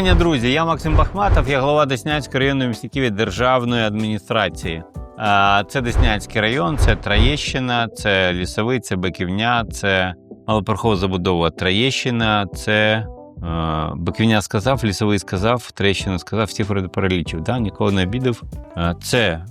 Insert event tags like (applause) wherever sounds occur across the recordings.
Вітання, друзі! Я Максим Бахматов, я голова Деснянської районної міської державної адміністрації. Це Деснянський район, це Троєщина, це Лісовий, це Биківня, це малоперхова забудова Троєщина, це Биківня сказав, Лісовий сказав, Троєщина сказав, всіх перелічив, да? нікого не обідав. Це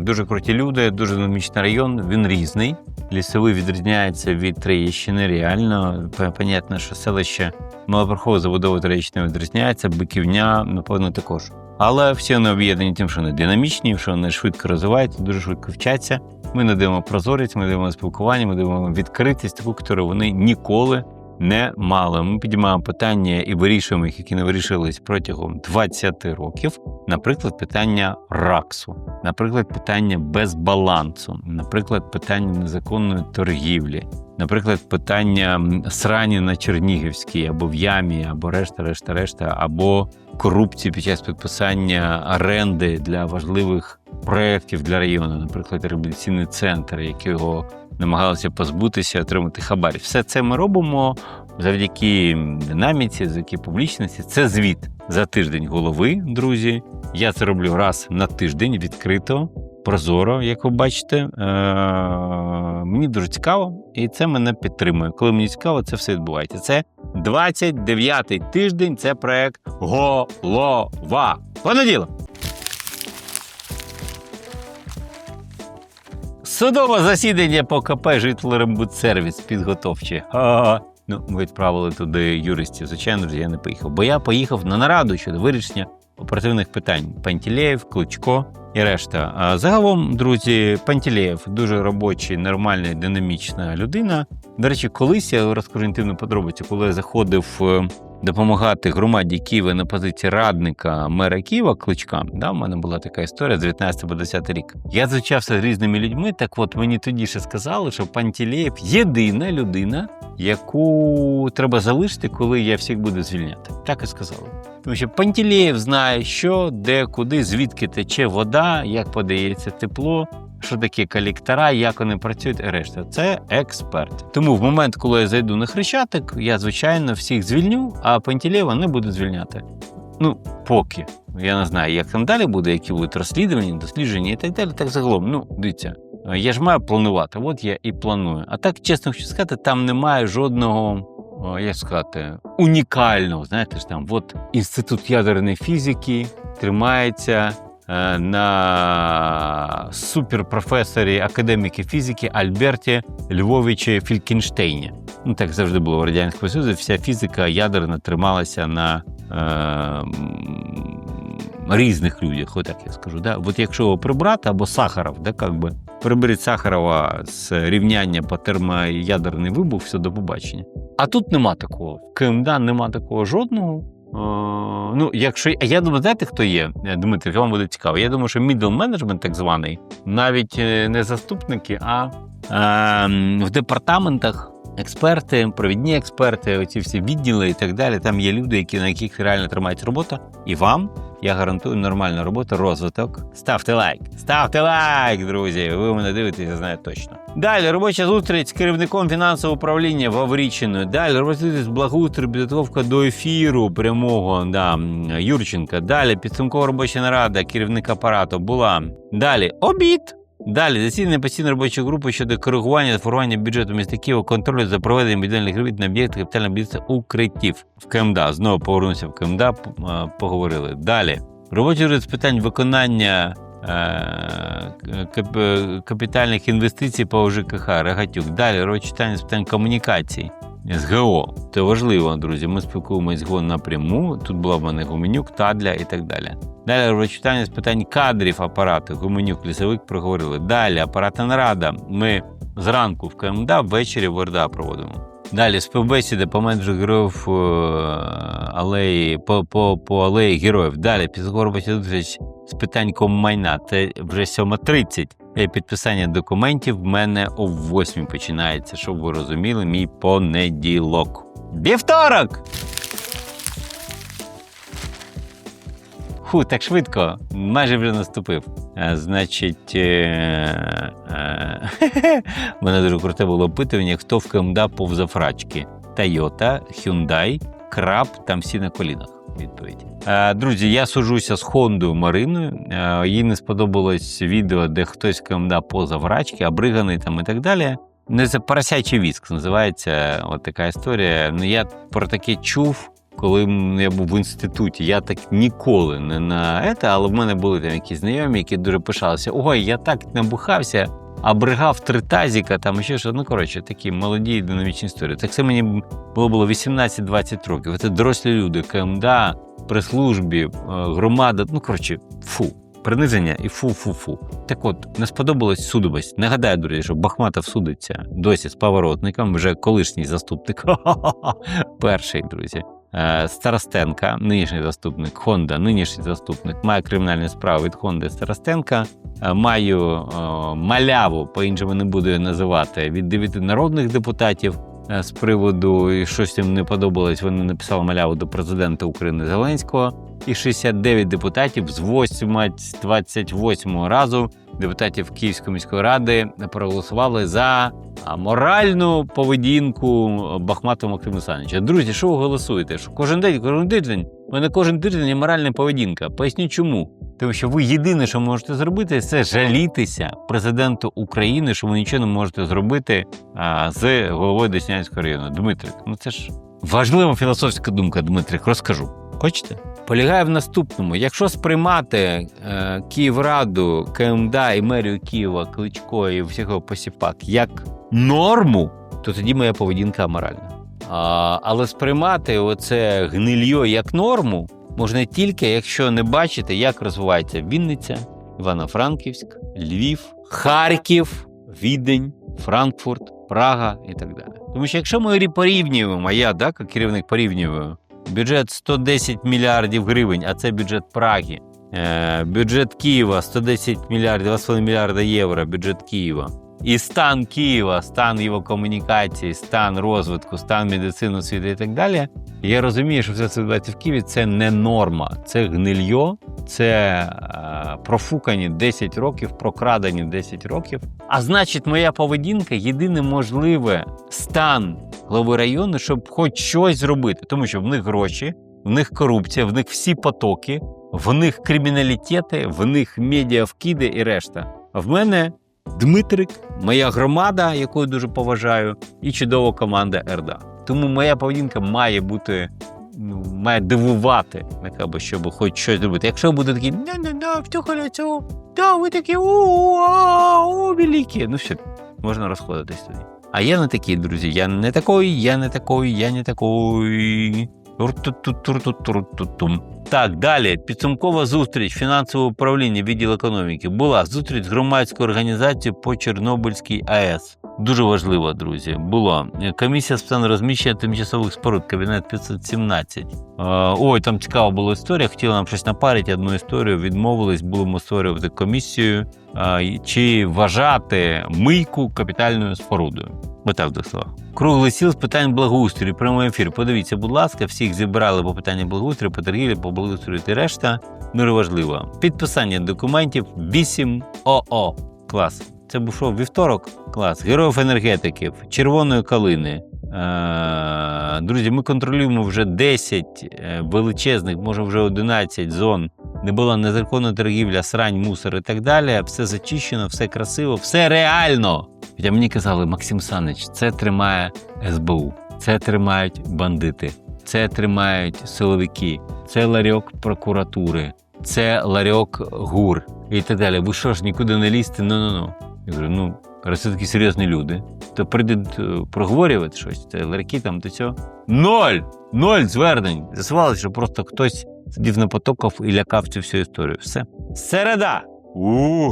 дуже круті люди, дуже динамічний район, він різний. Лісовий відрізняється від Троєщини, реально. Понятно, що селище маловерхова забудова Троєщини відрізняється, биківня, напевно, також. Але всі вони об'єднані тим, що вони динамічні, що вони швидко розвиваються, дуже швидко вчаться. Ми надаємо прозорість, ми даємо спілкування, ми даємо відкритість, таку, яку вони ніколи не мали. Ми підіймаємо питання і вирішуємо їх, які не вирішились протягом 20 років. Наприклад, питання раксу, наприклад, питання безбалансу, наприклад, питання незаконної торгівлі, наприклад, питання срані на Чернігівській або в ямі, або решта, решта, решта, або корупції під час підписання оренди для важливих проєктів для району, наприклад, реабілітаційний центр, якого намагалися позбутися, отримати хабар. Все це ми робимо завдяки динаміці, завдяки публічності. Це звіт за тиждень голови, друзі. Я це роблю раз на тиждень відкрито, прозоро, як ви бачите. Е, Мені дуже цікаво, і це мене підтримує. Коли мені цікаво, це все відбувається. Це 29-й тиждень. Це проект Голова. Понеділок. Судове засідання по КП «Житлорембудсервіс» підготовче. Ага. Ну, ми відправили туди юристів. Звичайно я не поїхав. Бо я поїхав на нараду щодо вирішення оперативних питань. Пантелеєв, Кличко і решта. А загалом, друзі, Пантелеєв дуже робочий, нормальний, динамічна людина. До речі, колись я розкажу інтимну подробицю, коли я заходив е, допомагати громаді Києва на позиції радника мера Києва Кличка. Да, в мене була така історія з 19 по 20 рік. Я зустрічався з різними людьми. Так от мені тоді ще сказали, що Пантелеєв єдина людина, яку треба залишити, коли я всіх буду звільняти. Так і сказали. Тому що Пантелеєв знає, що, де, куди, звідки тече вода, як подається тепло, що таке колектора, як вони працюють і решта. Це експерт. Тому в момент, коли я зайду на хрещатик, я звичайно всіх звільню, а Пантелеєва не буду звільняти. Ну, поки. Я не знаю, як там далі буде, які будуть розслідування, дослідження і так далі. Так загалом. Ну, дивіться, я ж маю планувати. От я і планую. А так, чесно хочу сказати, там немає жодного. Як сказати, унікального, знаєте ж там, от інститут ядерної фізики тримається на суперпрофесорі академіки фізики Альберті Львовичі Фількінштейні. Ну так завжди було в радянському Союзі. Вся фізика ядерна трималася на е, різних людях. Отак я скажу. Да? От якщо його прибрати або Сахаров, да, как би приберіть Сахарова з рівняння по термоядерний вибух, все до побачення. А тут нема такого. В КМДА нема такого жодного. Е, Ну, якщо я думаю, знаєте, хто є? Е, Дмитрий, вам буде цікаво. Я думаю, що middle management, так званий, навіть е, не заступники, а е, в департаментах експерти, провідні експерти, оці всі відділи і так далі. Там є люди, які на яких реально тримається робота. І вам я гарантую нормальну роботу, розвиток. Ставте лайк, ставте лайк, друзі. Ви мене дивитесь, я знаю точно. Далі робоча зустріч з керівником фінансового управління Ваврічиною. Далі робоча зустріч з благоустрою, підготовка до ефіру прямого да, Юрченка. Далі підсумкова робоча нарада, керівника апарату була. Далі обід. Далі засідання постійної робочої групи щодо коригування та формування бюджету міста Києва, контролю за проведенням будівельних робіт на об'єктах капітального будівництва укриттів в КМДА. Знову повернувся в КМДА, поговорили. Далі. Робочий уряд з питань виконання е, е, капітальних інвестицій по ЖКХ Рогатюк. Далі робоче питання з питань комунікацій. СГО. Це важливо, друзі. Ми спілкуємося з ГО напряму. Тут була в мене Гуменюк, Тадля і так далі. Далі робоче питання з питань кадрів апарату. Гуменюк, лісовик проговорили. Далі апаратна нарада. Ми зранку в КМДА, ввечері в ОРДА проводимо. Далі співбесіди по менеджеру героїв е, алеї, по, по, по алеї героїв. Далі підгорбача зустріч з питань коммайна. Це вже 7.30. Е, Підписання документів в мене о 8 починається, щоб ви розуміли, мій понеділок. Вівторок! Фу, так швидко, майже вже наступив. А, значить, е, е, (laughs) мене дуже круте було опитування, хто в КМДА повзав рачки. Toyota, Hyundai, Краб, там всі на колінах. Відповідь. Е, друзі, я сужуся з Хондою Мариною. Е, їй не сподобалось відео, де хтось КМДА поза врачки, обриганий там і так далі. Не за віск називається от така історія. Ну я про таке чув. Коли я був в інституті, я так ніколи не на це, але в мене були там якісь знайомі, які дуже пишалися. Ой, я так набухався, а бригав три тазіка, там ще що. Ну, коротше, такі молоді динамічні історії. Так це мені було було 18-20 років. Це дорослі люди, КМДА, прес-службі, е, громада. Ну, коротше, фу. Приниження і фу-фу-фу. Так от, не сподобалось судовість. Нагадаю, друзі, що Бахматов судиться досі з поворотником, вже колишній заступник. (laughs) Перший, друзі. Е, Старостенка, нинішній заступник Хонда, нинішній заступник, має кримінальні справи від Хонди Старостенка. Е, Маю маляву, по-іншому не буду називати, від дев'яти народних депутатів е, з приводу і щось їм не подобалось. Вони написали маляву до президента України Зеленського. І 69 депутатів з 8 28 разу депутатів Київської міської ради проголосували за моральну поведінку Бахматова Максима Олександровича. Друзі, що ви голосуєте? Що кожен день, кожен тиждень, у мене кожен тиждень є моральна поведінка. Поясню чому. Тому що ви єдине, що можете зробити, це жалітися президенту України, що ви нічого не можете зробити а, з головою Деснянського району. Дмитрик, ну це ж важлива філософська думка, Дмитрик, розкажу. Хочете? Полягає в наступному: якщо сприймати е, Київраду, КМДА і мерію Києва, Кличко і всіх його посіпак як норму, то тоді моя поведінка аморальна. А, але сприймати оце гнильо як норму можна тільки, якщо не бачити, як розвивається Вінниця, Івано-Франківськ, Львів, Харків, Відень, Франкфурт, Прага і так далі. Тому що якщо ми порівнюємо, а я як керівник порівнюю бюджет 110 мільярдів гривень, а це бюджет Праги, е, бюджет Києва 110 мільярдів, 2,5 мільярда євро, бюджет Києва. І стан Києва, стан його комунікації, стан розвитку, стан медицини освіти і так далі. Я розумію, що все це відбувається в Києві це не норма, це гнильо, це е, профукані 10 років, прокрадені 10 років. А значить, моя поведінка єдине можливе стан глави району, щоб хоч щось зробити, тому що в них гроші, в них корупція, в них всі потоки, в них криміналітети, в них медіавкиди і решта. В мене Дмитрик, моя громада, яку я дуже поважаю, і чудова команда РДА. Тому моя поведінка має бути. Ну, має дивувати, яка би, щоб хоч щось зробити. Якщо буде такий на-на-на, втюхаляцю, да, ви такі о, великі. Ну все, можна розходитись тоді. А я не такий, друзі. Я не такий, я не такий, я не такий. Так, далі. Підсумкова зустріч фінансового управління відділ економіки була зустріч з громадською організацією по Чорнобильській АЕС. Дуже важливо, друзі. Було комісія з питань розміщення тимчасових споруд, кабінет 517. Е, Ой, там цікава була історія. Хотіли нам щось напарити, одну історію. Відмовились, будемо створювати комісію. Е, Чи вважати мийку капітальною спорудою? Отак до слова. Круглий сіл з питань благоустрою. Прямий ефір. Подивіться, будь ласка, всіх зібрали по питанню благоустрою, по торгівлі, по благоустрою і решта. Дуже важливо. Підписання документів 8 ОО. Клас. Це був що, вівторок? Клас. Героїв енергетиків, червоної калини. Е, Друзі, ми контролюємо вже 10 е, величезних, може вже 11 зон. Не була незаконна торгівля, срань, мусор і так далі. Все зачищено, все красиво, все реально. Хоча мені казали, Максим Санич, це тримає СБУ, це тримають бандити, це тримають силовики, це ларьок прокуратури, це ларьок ГУР і так далі. Ви що ж нікуди не лізьте? Ну ну ну. Я говорю, ну, раз це такі серйозні люди, то прийдуть е, проговорювати щось, це ларьки там до цього. Ноль! Ноль звернень. З'ясувалося, що просто хтось сидів на потоках і лякав цю всю історію. Все. Середа! у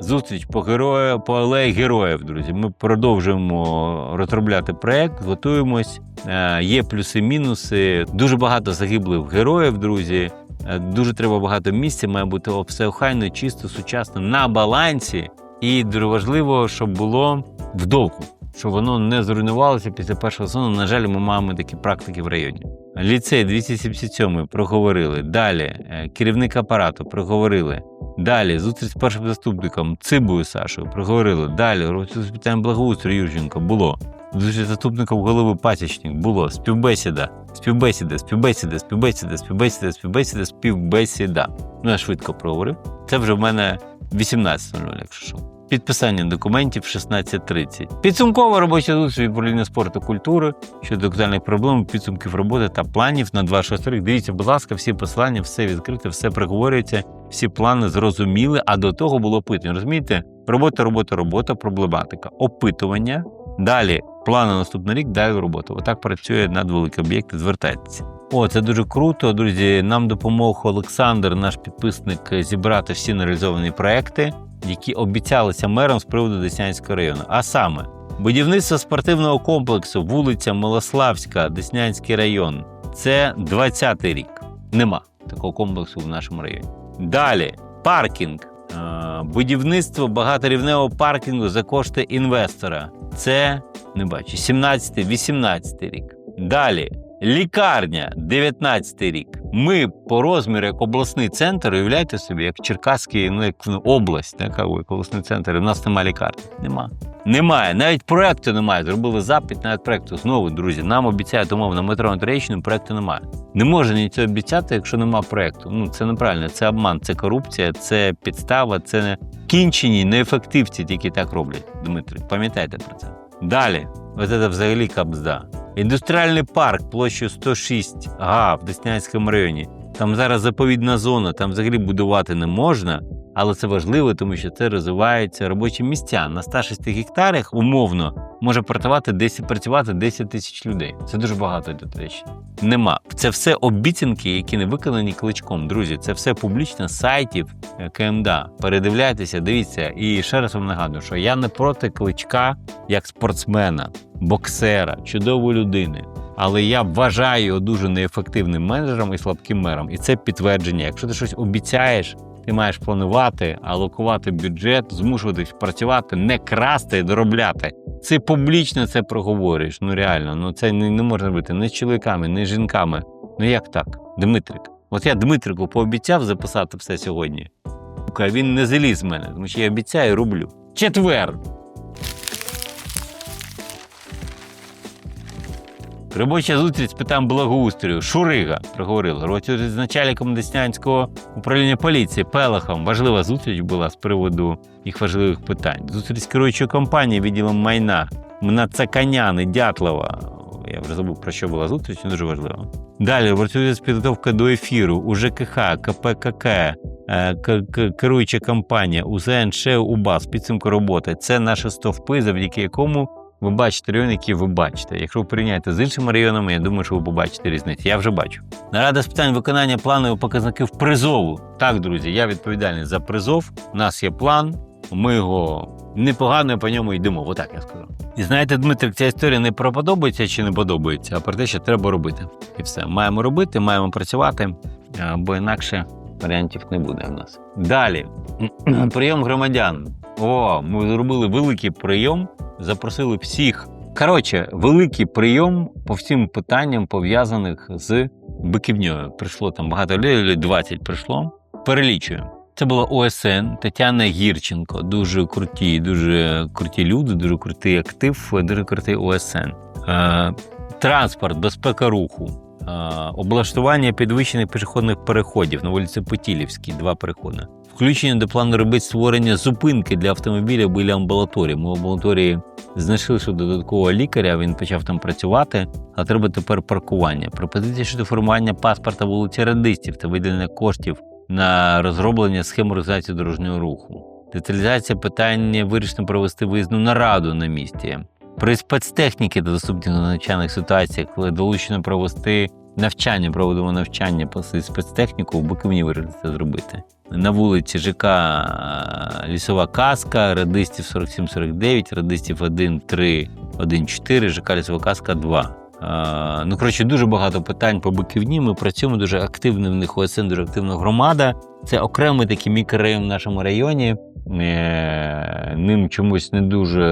Зустріч по герою, по алеї героїв, друзі. Ми продовжуємо розробляти проект, готуємось. Е, Є плюси-мінуси. Дуже багато загиблих героїв, друзі. Е, Дуже треба багато місця, має бути все охайно, чисто, сучасно, на балансі. І дуже важливо, щоб було вдовгу, щоб воно не зруйнувалося після першого сезону. На жаль, ми маємо такі практики в районі. Ліцей 277 проговорили. Далі е, керівник апарату проговорили. Далі зустріч з першим заступником Цибою Сашою проговорили. Далі з питань благоустрою Юрченко було. Дуже заступником голови пасічник було співбесіда, співбесіда, співбесіда, співбесіда, співбесіда, співбесіда, співбесіда. Ну, я швидко проговорив. Це вже в мене 18.00, якщо що. Підписання документів 16.30. Підсумкова робоча зустріч управління спорту культури щодо актуальних проблем, підсумків роботи та планів на 26 рік. Дивіться, будь ласка, всі посилання, все відкрите, все проговорюється, всі плани зрозуміли, а до того було опитування. Розумієте? Робота, робота, робота, проблематика, опитування. Далі плани на наступний рік, далі робота. Отак працює над великі об'єкти. Звертайтеся. О, це дуже круто, друзі. Нам допомог Олександр, наш підписник, зібрати всі нереалізовані проекти, які обіцялися мерам з приводу Деснянського району. А саме будівництво спортивного комплексу, вулиця Милославська, Деснянський район. Це 20-й рік. Нема такого комплексу в нашому районі. Далі паркінг. Е, Будівництво багаторівневого паркінгу за кошти інвестора. Це не бачу. 17-18 рік. Далі лікарня, 19 рік. Ми по розміру як обласний центр, уявляєте собі, як Черкаський, ну як область, така як обласний центр. в нас немає лікарні. Нема. Немає, навіть проекту немає. Зробили запит навіть проекту. Знову, друзі, нам обіцяють умовно метро на Троєщину, проекту немає. Не може нічого обіцяти, якщо немає проекту. Ну це неправильно, це обман, це корупція, це підстава, це не кінчені неефективці, тільки так роблять. Дмитрий, пам'ятайте про це. Далі, ось це взагалі кабзда. Індустріальний парк площею 106 га в Деснянському районі. Там зараз заповідна зона, там взагалі будувати не можна, але це важливо, тому що це розвиваються робочі місця. На 106 гектарах умовно може працювати 10, працювати 10 тисяч людей. Це дуже багато Туреччини. Нема. Це все обіцянки, які не виконані кличком. Друзі, це все публічно сайтів е, КМДА. Передивляйтеся, дивіться. І ще раз вам нагадую, що я не проти кличка як спортсмена, боксера, чудової людини. Але я вважаю його дуже неефективним менеджером і слабким мером. І це підтвердження. Якщо ти щось обіцяєш, ти маєш планувати, алокувати бюджет, змушуватись працювати, не красти і доробляти. Це публічно це проговорюєш. Ну реально, ну це не, не можна бути ні з чоловіками, ні з жінками. Ну як так? Дмитрик. От я Дмитрику пообіцяв записати все сьогодні. Він не заліз в мене, тому що я обіцяю роблю. Четвер. Робоча зустріч з питань благоустрою. Шурига проговорила. Зустріч з начальником Деснянського управління поліції Пелахом. Важлива зустріч була з приводу їх важливих питань. Зустріч з керуючою компанією відділом майна Мнацаканяни Дятлова. Я вже забув про що була зустріч, але дуже важливо. Далі робоча підготовка до ефіру у ЖКХ, КПКК, е, керуюча компанія, УЗН, ШЕУ, УБАС, підсумку роботи. Це наші стовпи, завдяки якому ви бачите район, який ви бачите. Якщо ви порівняєте з іншими районами, я думаю, що ви побачите різницю. Я вже бачу. Нарада з питань виконання планових показників призову. Так, друзі, я відповідальний за призов. У нас є план. Ми його непогано по ньому йдемо. Отак я скажу. І знаєте, Дмитрик, ця історія не про подобається чи не подобається, а про те, що треба робити. І все. Маємо робити, маємо працювати, бо інакше варіантів не буде в нас. Далі (clears throat) прийом громадян. О, ми зробили великий прийом, запросили всіх. Коротше, великий прийом по всім питанням пов'язаних з биківньою. Прийшло там багато людей, людей 20 прийшло. Перелічую. Це була ОСН Тетяна Гірченко. Дуже круті, дуже круті люди, дуже крутий актив, дуже крутий ОСН. Е, транспорт, безпека руху. Е, облаштування підвищених пішохідних переходів на вулиці Потілівській, два переходи. Включення до плану робити створення зупинки для автомобіля біля амбулаторії. Ми в амбулаторії знайшли що додаткового лікаря, він почав там працювати, а треба тепер паркування. Пропозиція щодо формування паспорта вулиці радистів та виділення коштів на розроблення схем організації дорожнього руху. Деталізація питання вирішено провести виїзну нараду на місці. При спецтехніки та доступних до навчальних ситуаціях, коли долучено провести навчання, проводимо навчання по спецтехніку, в вирішили це зробити. На вулиці ЖК е, Лісова Казка, радистів 47-49, радистів 1-3, 1-4, ЖК Лісова Казка 2. Е, Ну, коротше, дуже багато питань по Биківні. Ми працюємо дуже активно в них ОСН, дуже активна громада. Це окремий такий мікрорайон в нашому районі. Е, Ним чомусь не дуже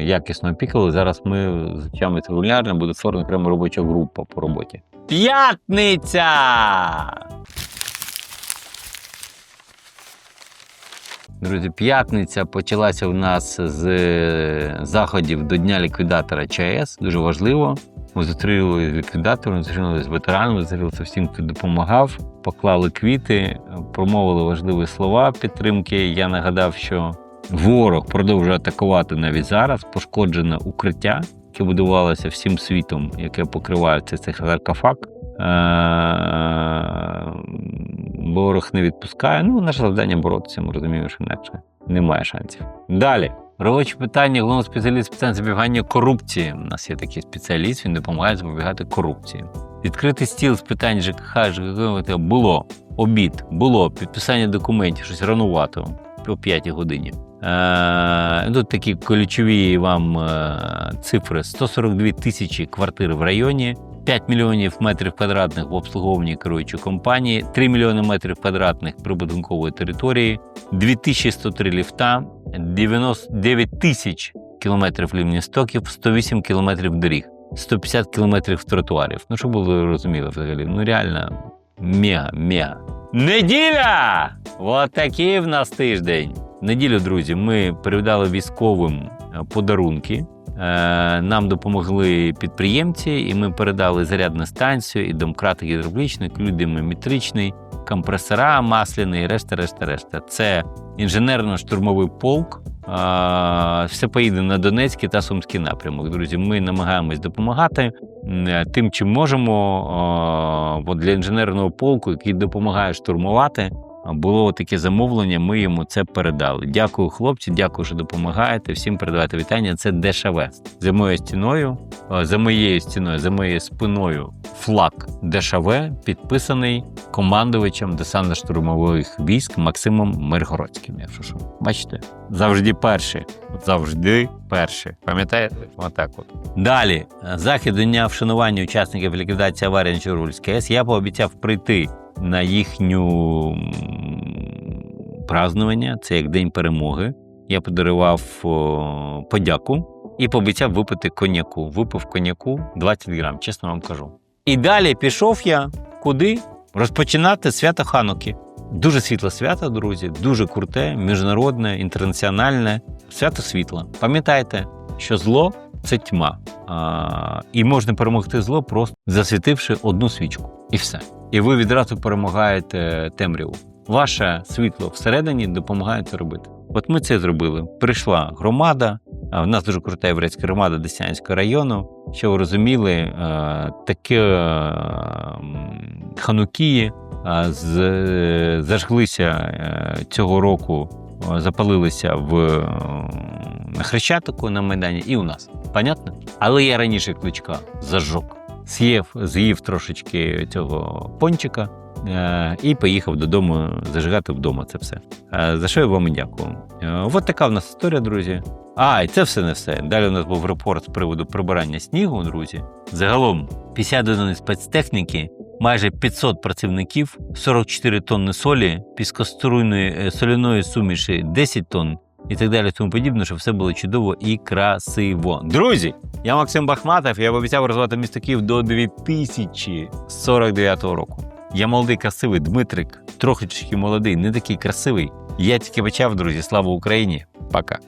якісно опікали. Зараз ми з зустрічаємося регулярно, буде створена окрема робоча група по роботі. П'ятниця! Друзі, п'ятниця почалася у нас з е, заходів до Дня ліквідатора ЧАЕС. Дуже важливо. Ми зустріли з ліквідатором, зустрілися з ветераном, зустрілися всім, хто допомагав, поклали квіти, промовили важливі слова підтримки. Я нагадав, що ворог продовжує атакувати навіть зараз. Пошкоджене укриття, яке будувалося всім світом, яке покриває цей саркофаг. Ворог не відпускає. Ну, наше завдання боротися. Ми розуміємо, що інакше немає шансів. Далі. Робоче питання, головний спеціаліст питань запобігання корупції. У нас є такий спеціаліст, він допомагає запобігати корупції. Відкритий стіл з питань ЖКХ, ЖКХ було. Обід, було підписання документів, щось ранувато о 5 годині. Е, тут такі ключові вам е, цифри: 142 тисячі квартир в районі, 5 мільйонів метрів квадратних в обслуговуванні керуючої компанії, 3 мільйони метрів квадратних прибудинкової території, 2103 ліфта, 99 тисяч кілометрів лівністоків, 108 кілометрів доріг, 150 кілометрів тротуарів. Ну, щоб було розуміло взагалі. Ну реально мега, мега. Неділя! От такий в нас тиждень. Неділю, друзі, ми передали військовим е, подарунки. Е, Нам допомогли підприємці, і ми передали зарядну станцію, і домкрат гідравлічний, клюдиметричний, компресора масляний, решта, решта, решта. Це інженерно-штурмовий полк. Е, Все поїде на Донецький та Сумський напрямок. Друзі, ми намагаємось допомагати тим, чим можемо. Е, От для інженерного полку, який допомагає штурмувати, було таке замовлення, ми йому це передали. Дякую, хлопці, дякую, що допомагаєте. Всім передавайте вітання. Це ДШВ. За моєю стіною, е, за моєю стіною, за моєю спиною флаг ДШВ підписаний командувачем десантно-штурмових військ Максимом Миргородським. Якщо що, бачите, завжди перші. Завжди перші. Пам'ятаєте? Отак от. Далі, захід дня вшанування учасників ліквідації аварії на Чорнобильській АЕС. Я пообіцяв прийти на їхню празднування. Це як День перемоги. Я подарував подяку і пообіцяв випити коньяку. Випив коньяку 20 грам, чесно вам кажу. І далі пішов я куди? Розпочинати свято Хануки. Дуже світле свято, друзі, дуже круте, міжнародне, інтернаціональне свято світла. Пам'ятайте, що зло це тьма. А, і можна перемогти зло, просто засвітивши одну свічку. І все. І ви відразу перемагаєте темряву. Ваше світло всередині допомагає це робити. От ми це зробили. Прийшла громада. В нас дуже крута єврейська громада Деснянського району. Що ви розуміли, е, таке е, ханукії е, зажглися цього року, запалилися в Хрещатику на Майдані і у нас. Понятно? Але я раніше кличка зажок. З'їв, з'їв трошечки цього пончика е, і поїхав додому зажигати вдома це все. Е, за що я вам дякую. Е, от така в нас історія, друзі. А, і це все не все. Далі у нас був репорт з приводу прибирання снігу, друзі. Загалом 50 одиниць спецтехніки, майже 500 працівників, 44 тонни солі, піскоструйної соляної суміші 10 тонн і так далі, тому подібне, щоб все було чудово і красиво. Друзі, я Максим Бахматов, я обіцяв розвивати місто Київ до 2049 року. Я молодий, красивий Дмитрик, трохи молодий, не такий красивий. Я тільки почав, друзі. Слава Україні! Пока.